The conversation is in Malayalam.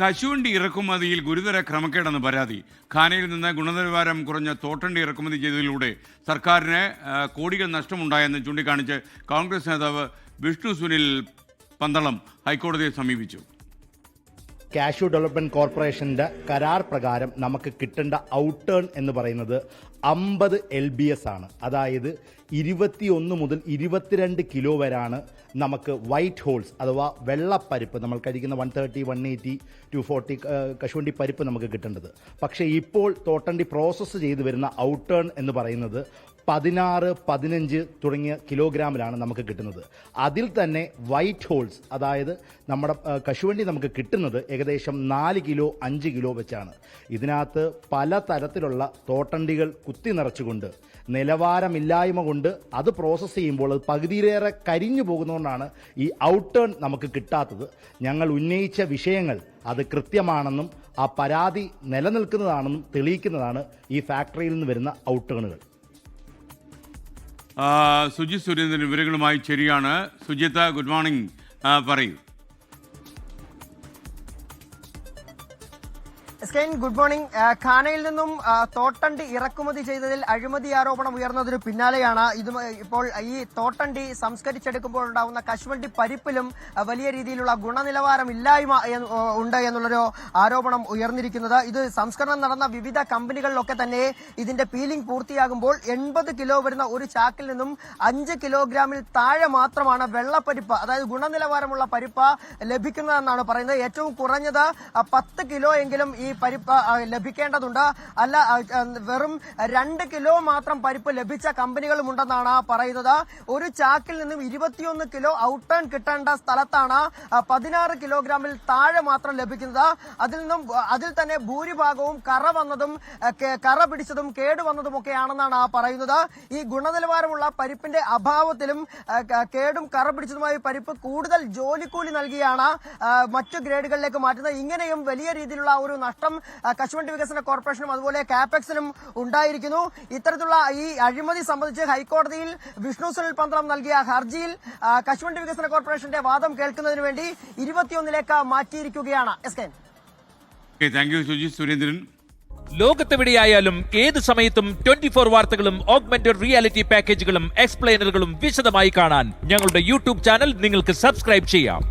കശുവണ്ടി ഇറക്കുമതിയിൽ ഗുരുതര ക്രമക്കേടെന്ന് പരാതി. ഖാനയിൽ നിന്ന് ഗുണനിലവാരം കുറഞ്ഞ തോട്ടണ്ടി ഇറക്കുമതി ചെയ്തതിലൂടെ സർക്കാരിന് കോടികൾ നഷ്ടമുണ്ടായെന്ന് ചൂണ്ടിക്കാണിച്ച് കോൺഗ്രസ് നേതാവ് വിഷ്ണു സുനിൽ പന്തളം ഹൈക്കോടതിയെ സമീപിച്ചു. കാഷ്യൂ ഡെവലപ്മെന്റ് കോർപ്പറേഷന്റെ കരാർ പ്രകാരം നമുക്ക് കിട്ടേണ്ട ഔട്ടേൺ എന്ന് പറയുന്നത് അമ്പത് എൽ ബി എസ് ആണ്. അതായത് ഇരുപത്തിയൊന്ന് മുതൽ ഇരുപത്തിരണ്ട് കിലോ വരാണ് നമുക്ക് വൈറ്റ് ഹോൾസ് അഥവാ വെള്ളപ്പരിപ്പ് നമ്മൾ കഴിക്കുന്ന one thirty one eighty two forty കശുവണ്ടി പരിപ്പ് നമുക്ക് കിട്ടേണ്ടത്. പക്ഷേ ഇപ്പോൾ തോട്ടണ്ടി പ്രോസസ്സ് ചെയ്തു വരുന്ന ഔട്ടേൺ എന്ന് പറയുന്നത് പതിനാറ് പതിനഞ്ച് തുടങ്ങിയ കിലോഗ്രാമിലാണ് നമുക്ക് കിട്ടുന്നത്. അതിൽ തന്നെ വൈറ്റ് ഹോൾസ് അതായത് നമ്മുടെ കശുവണ്ടി നമുക്ക് കിട്ടുന്നത് ഏകദേശം നാല് കിലോ അഞ്ച് കിലോ വെച്ചാണ്. ഇതിനകത്ത് പല തരത്തിലുള്ള തോട്ടണ്ടികൾ കുത്തി നിറച്ചുകൊണ്ട് നിലവാരമില്ലായ്മ കൊണ്ട് അത് പ്രോസസ്സ് ചെയ്യുമ്പോൾ അത് പകുതിയിലേറെ കരിഞ്ഞു പോകുന്നതുകൊണ്ടാണ് ഈ ഔട്ടേൺ നമുക്ക് കിട്ടാത്തത്. ഞങ്ങൾ ഉന്നയിച്ച വിഷയങ്ങൾ അത് കൃത്യമാണെന്നും ആ പരാതി നിലനിൽക്കുന്നതാണെന്നും തെളിയിക്കുന്നതാണ് ഈ ഫാക്ടറിയിൽ നിന്ന് വരുന്ന ഔട്ടേണുകൾ സുജിത് സുരേന്ദ്രൻ വിവരങ്ങളുമായി ശരിയാണ്. സുജിത്ത് ഗുഡ് മോർണിംഗ് പറയൂ. എസ്കൈൻ ഗുഡ് മോർണിംഗ്. ഖാനയിൽ നിന്നും തോട്ടണ്ടി ഇറക്കുമതി ചെയ്തതിൽ അഴിമതി ആരോപണം ഉയർന്നതിന് പിന്നാലെയാണ്. ഇത് ഇപ്പോൾ ഈ തോട്ടണ്ടി സംസ്കരിച്ചെടുക്കുമ്പോൾ ഉണ്ടാവുന്ന കശുവണ്ടി പരിപ്പിലും വലിയ രീതിയിലുള്ള ഗുണനിലവാരം ഇല്ലായ്മ ഉണ്ട് എന്നുള്ളൊരു ആരോപണം ഉയർന്നിരിക്കുന്നത്. ഇത് സംസ്കരണം നടന്ന വിവിധ കമ്പനികളിലൊക്കെ തന്നെ ഇതിന്റെ പീലിംഗ് പൂർത്തിയാകുമ്പോൾ എൺപത് കിലോ വരുന്ന ഒരു ചാക്കിൽ നിന്നും അഞ്ച് കിലോഗ്രാമിൽ താഴെ മാത്രമാണ് വെള്ളപ്പരിപ്പ് അതായത് ഗുണനിലവാരമുള്ള പരിപ്പ് ലഭിക്കുന്നതെന്നാണ് പറയുന്നത്. ഏറ്റവും കുറഞ്ഞത് പത്ത് കിലോ എങ്കിലും പരിപ്പ് ആ, ലഭിക്കേണ്ടതുണ്ട്. അല്ല വെറും രണ്ട് കിലോ മാത്രം പരിപ്പ് ലഭിച്ച കമ്പനികളും ഉണ്ടെന്നാണ് പറയുന്നത്. ഒരു ചാക്കിൽ നിന്നും ഇരുപത്തിയൊന്ന് കിലോ ഔട്ടേൺ കിട്ടേണ്ട സ്ഥലത്താണ് പതിനാറ് കിലോഗ്രാമിൽ താഴെ മാത്രം ലഭിക്കുന്നത്. അതിൽ നിന്നും അതിൽ തന്നെ ഭൂരിഭാഗവും കറ വന്നതും കറ പിടിച്ചതും കേടുവന്നതും ഒക്കെയാണെന്നാണ് പറയുന്നത്. ഈ ഗുണനിലവാരമുള്ള പരിപ്പിന്റെ അഭാവത്തിലും കേടും കറ പിടിച്ചതുമായ പരിപ്പ് കൂടുതൽ ജോലിക്കൂലി നൽകിയാണ് മറ്റു ഗ്രേഡുകളിലേക്ക് മാറ്റുന്നത്. ഇങ്ങനെയും വലിയ രീതിയിലുള്ള ഒരു നഷ്ടം ആ, കശുവണ്ടി വികസന കോർപ്പറേഷനും അതുപോലെ കാപെക്സിനും ഉണ്ടായിരിക്കുന്നു. ഇത്തരത്തിലുള്ള ഈ അഴിമതി സംബന്ധിച്ച് ഹൈക്കോടതിയിൽ വിഷ്ണു സുനിൽ പന്തളം നൽകിയ ഹർജിയിൽ കശുവണ്ടി വികസന കോർപ്പറേഷന്റെ വാദം കേൾക്കുന്നതിന് വേണ്ടി ഇരുപത്തിയൊന്നിലേക്ക് മാറ്റിയിരിക്കുകയാണ് S K okay thank you Sujith Surendran. ലോകത്തെവിടെയായാലും ഏത് സമയത്തും ട്വന്റി ഫോർ വാർത്തകളും ഓഗ്മെന്റഡ് റിയാലിറ്റി പാക്കേജുകളും എക്സ്പ്ലെയിനറുകളും വിശദമായി കാണാൻ ഞങ്ങളുടെ യൂട്യൂബ് ചാനൽ നിങ്ങൾക്ക് സബ്സ്ക്രൈബ് ചെയ്യാം.